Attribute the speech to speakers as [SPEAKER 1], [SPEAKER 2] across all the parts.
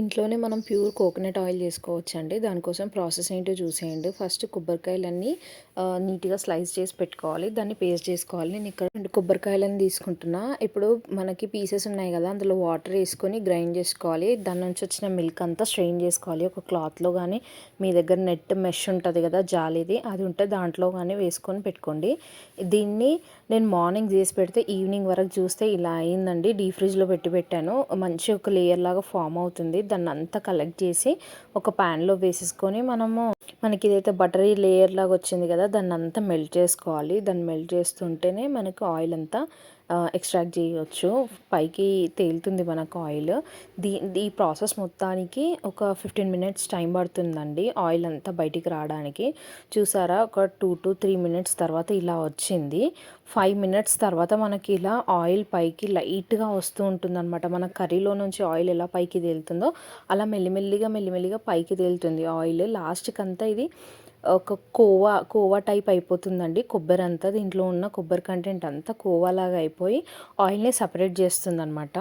[SPEAKER 1] ఇంట్లోనే మనం pure coconut oil చేసుకోవచ్చండి. దానికోసం ప్రాసెస్ ఏంటో చూసేయండి. ఫస్ట్ కొబ్బరికాయలన్నీ నీట్గా స్లైస్ చేసి పెట్టుకోవాలి. దాన్ని పేస్ట్ చేసుకోవాలి. నేను ఇక్కడ రెండు కొబ్బరికాయలని తీసుకుంటున్నా. ఇప్పుడు మనకి పీసెస్ ఉన్నాయి కదా అందులో వాటర్ వేసుకొని గ్రైండ్ చేసుకోవాలి. దాని నుంచి వచ్చిన మిల్క్ అంతా స్ట్రెయిన్ చేసుకోవాలి. ఒక క్లాత్లో కానీ మీ దగ్గర నెట్ మెష్ ఉంటుంది కదా జాలిది అది ఉంటే దాంట్లో కానీ వేసుకొని పెట్టుకోండి. దీన్ని నేను మార్నింగ్ చేసి పెడితే ఈవినింగ్ వరకు చూస్తే ఇలా అయిందండి. డీ ఫ్రిడ్జ్లో పెట్టి పెట్టాను. మంచి ఒక లేయర్ లాగా ఫామ్ అవుతుంది. దాన్ని అంతా కలెక్ట్ చేసి ఒక ప్యాన్లో వేసేసుకొని మనము మనకి ఇదైతే బటరీ లేయర్ లాగా వచ్చింది కదా దాన్ని అంతా మెల్ట్ చేసుకోవాలి. దాన్ని మెల్ట్ చేస్తుంటేనే మనకు ఆయిల్ అంతా ఎక్స్ట్రాక్ట్ చేయవచ్చు పైకి తేలుతుంది మనకు ఆయిల్ దీ ఈ ప్రాసెస్ మొత్తానికి ఒక ఫిఫ్టీన్ మినిట్స్ టైం పడుతుందండి ఆయిల్ అంతా బయటికి రావడానికి. చూసారా? ఒక టూ టు త్రీ మినిట్స్ తర్వాత ఇలా వచ్చింది. ఫైవ్ మినిట్స్ తర్వాత మనకి ఇలా ఆయిల్ పైకి లైట్గా వస్తూ ఉంటుంది అనమాట మన కర్రీలో నుంచి ఆయిల్ ఎలా పైకి తేలుతుందో అలా మెల్లిమెల్లిగా మెల్లిమెల్లిగా పైకి తేలుతుంది ఆయిల్ లాస్ట్కి అంతా ఇది ఒక కోవా కోవా టైప్ అయిపోతుందండి. కొబ్బరి అంతా దీంట్లో ఉన్న కొబ్బరి కంటెంట్ అంతా కోవాలాగా అయిపోయి ఆయిల్ని సపరేట్ చేస్తుందన్నమాట.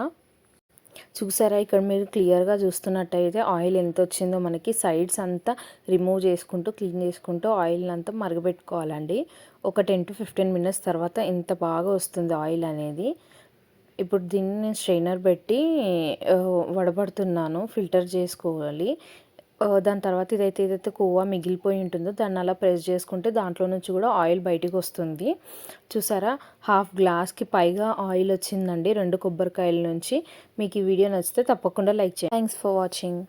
[SPEAKER 1] చూసారా? ఇక్కడ మీరు క్లియర్గా చూస్తున్నట్టయితే ఆయిల్ ఎంత వచ్చిందో మనకి సైడ్స్ అంతా రిమూవ్ చేసుకుంటూ క్లీన్ చేసుకుంటూ ఆయిల్ అంతా మరగబెట్టుకోవాలండి. ఒక టెన్ టు ఫిఫ్టీన్ మినిట్స్ తర్వాత ఎంత బాగా వస్తుంది ఆయిల్ అనేది. ఇప్పుడు దీన్ని నేను స్ట్రైనర్ పెట్టి వడబడుతున్నాను. ఫిల్టర్ చేసుకోవాలి. దాని తర్వాత ఇదైతే ఏదైతే కొవ్వ మిగిలిపోయి ఉంటుందో దాన్ని అలా ప్రెస్ చేసుకుంటే దాంట్లో నుంచి కూడా ఆయిల్ బయటికి వస్తుంది. చూసారా? హాఫ్ గ్లాస్కి పైగా ఆయిల్ వచ్చిందండి రెండు కొబ్బరికాయల నుంచి. మీకు ఈ వీడియో నచ్చితే తప్పకుండా లైక్ చేయండి. Thanks for watching.